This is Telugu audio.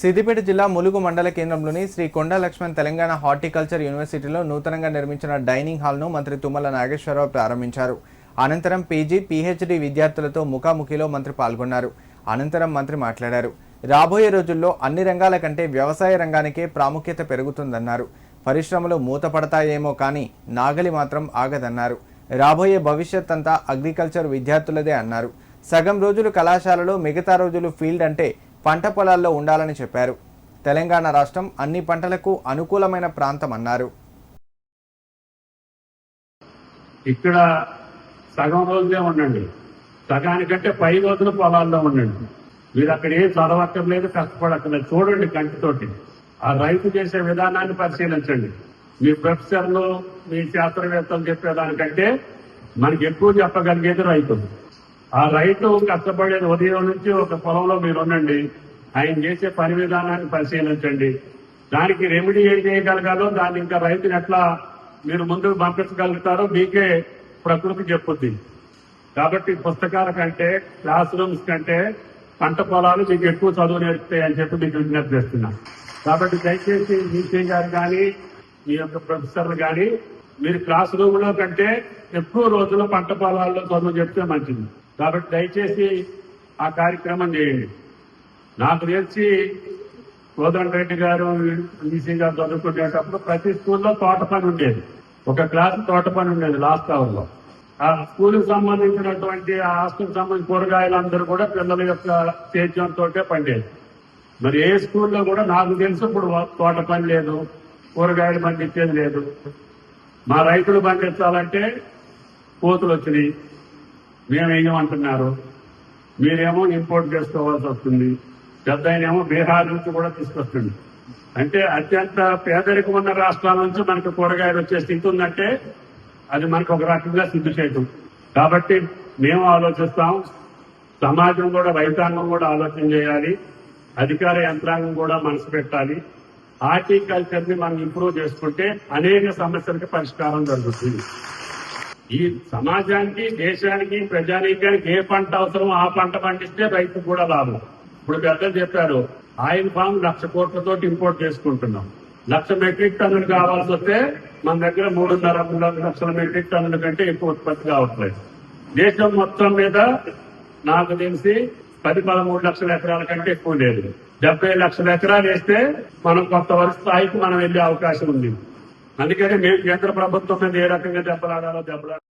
సిద్దిపేట జిల్లా ములుగు మండల కేంద్రంలోని శ్రీ కొండా లక్ష్మణ్ తెలంగాణ హార్టికల్చర్ యూనివర్సిటీలో నూతనంగా నిర్మించిన డైనింగ్ హాల్ను మంత్రి తుమ్మల నాగేశ్వరరావు ప్రారంభించారు. అనంతరం పీజీ పీహెచ్డీ విద్యార్థులతో ముఖాముఖిలో మంత్రి పాల్గొన్నారు. అనంతరం మంత్రి మాట్లాడారు. రాబోయే రోజుల్లో అన్ని రంగాల కంటే వ్యవసాయ రంగానికే ప్రాముఖ్యత పెరుగుతుందన్నారు. పరిశ్రమలు మూతపడతాయేమో కానీ నాగలి మాత్రం ఆగదన్నారు. రాబోయే భవిష్యత్ అంతా అగ్రికల్చర్ విద్యార్థులదే అన్నారు. సగం రోజులు కళాశాలలో మిగతా రోజులు ఫీల్డ్ అంటే పంట పొలాల్లో ఉండాలని చెప్పారు. తెలంగాణ రాష్ట్రం అన్ని పంటలకు అనుకూలమైన ప్రాంతం అన్నారు ఇక్కడ సగం రోజులే ఉండండి. సగానికంటే పై రోజులు పొలాల్లో ఉండండి. మీరు అక్కడ ఏం చదవక్కర్లేదు కష్టపడక్కర్లేదు. చూడండి కంటితోటి. ఆ రైతు చేసే విధానాన్ని పరిశీలించండి. మీ ప్రొఫెసర్లు మీ శాస్త్రవేత్తలు చెప్పేదానికంటే మనకి ఎక్కువ చెప్పగలిగేది రైతు ఆ రైతు కష్టపడేది ఉదయం నుంచి ఒక పొలంలో మీరు ఉండండి. ఆయన చేసే పని విధానాన్ని పరిశీలించండి. దానికి రెమెడీ ఏం చేయగలగాలో దాన్ని ఇంకా రైతుని ఎట్లా మీరు ముందుకు పంపించగలుగుతారో మీకే ప్రకృతి చెప్పుద్ది. కాబట్టి పుస్తకాల కంటే క్లాస్ రూమ్స్ కంటే పంట పొలాలు మీకు ఎక్కువ చదువు నేర్పుతాయి అని చెప్పి మీకు విజ్ఞప్తి చేస్తున్నా. కాబట్టి దయచేసి ఈసీ గారు కానీ మీ యొక్క ప్రొఫెసర్లు కానీ మీరు క్లాస్ రూమ్లో కంటే ఎక్కువ రోజులు పంట పొలాల్లో చదువు చెప్తే మంచిది. కాబట్టి దయచేసి ఆ కార్యక్రమం చేయండి. నాకు తెలిసి కోదండ రెడ్డి గారు ఈసీ గారు చదువుకునేటప్పుడు ప్రతి స్కూల్లో తోట పని ఉండేది. ఒక క్లాస్ తోట పని ఉండేది లాస్ట్ అవర్లో. ఆ స్కూల్కి సంబంధించినటువంటి ఆ హాస్టల్ సంబంధించిన కూరగాయలందరూ కూడా పిల్లల యొక్క సేద్యంతో పండేది. మరి ఏ స్కూల్లో కూడా నాకు తెలుసు ఇప్పుడు తోట పని లేదు కూరగాయలు పండించేది లేదు. మా రైతులు పండించాలంటే కోతులు వచ్చినాయి. మేమేయమంటున్నారు మీరేమో ఇంపోర్ట్ చేసుకోవాల్సి వస్తుంది. పెద్ద ఆయనేమో బీహార్ నుంచి కూడా తీసుకొస్తుంది అంటే అత్యంత పేదరికం ఉన్న రాష్ట్రాల నుంచి మనకు కూరగాయలు వచ్చే స్థితి ఉందంటే అది మనకు ఒక రకంగా సిద్ధి చేయటం కాబట్టి మేము ఆలోచిస్తాం. సమాజం కూడా రైతాంగం కూడా ఆలోచన చేయాలి. అధికార యంత్రాంగం కూడా మనసు పెట్టాలి. హార్టికల్చర్ని మనం ఇంప్రూవ్ చేసుకుంటే అనేక సమస్యలకు పరిష్కారం జరుగుతుంది. ఈ సమాజానికి దేశానికి ప్రజానీకానికి ఏ పంట అవసరం ఆ పంట పండిస్తే రైతు కూడా లాభం. ఇప్పుడు పెద్దలు చెప్పారు ఆయిల్ ఫామ్ లక్ష కోట్లతో ఇంపోర్ట్ చేసుకుంటున్నాం. లక్ష మెట్రిక్ టన్నులు కావాల్సి వస్తే మన దగ్గర మూడున్నర లక్షల మెట్రిక్ టన్నుల కంటే ఎక్కువ ఉత్పత్తి కావట్లేదు. దేశం మొత్తం మీద నాకు తెలిసి పది పదమూడు లక్షల ఎకరాల కంటే ఎక్కువ లేదు. డెబ్బై లక్షల ఎకరాలు వేస్తే మనం కొత్త వరుస స్థాయికి మనం వెళ్ళే అవకాశం ఉంది. అందుకని మేము కేంద్ర ప్రభుత్వం మీద ఏ రకంగా దెబ్బలాడాలో దెబ్బలాడాలి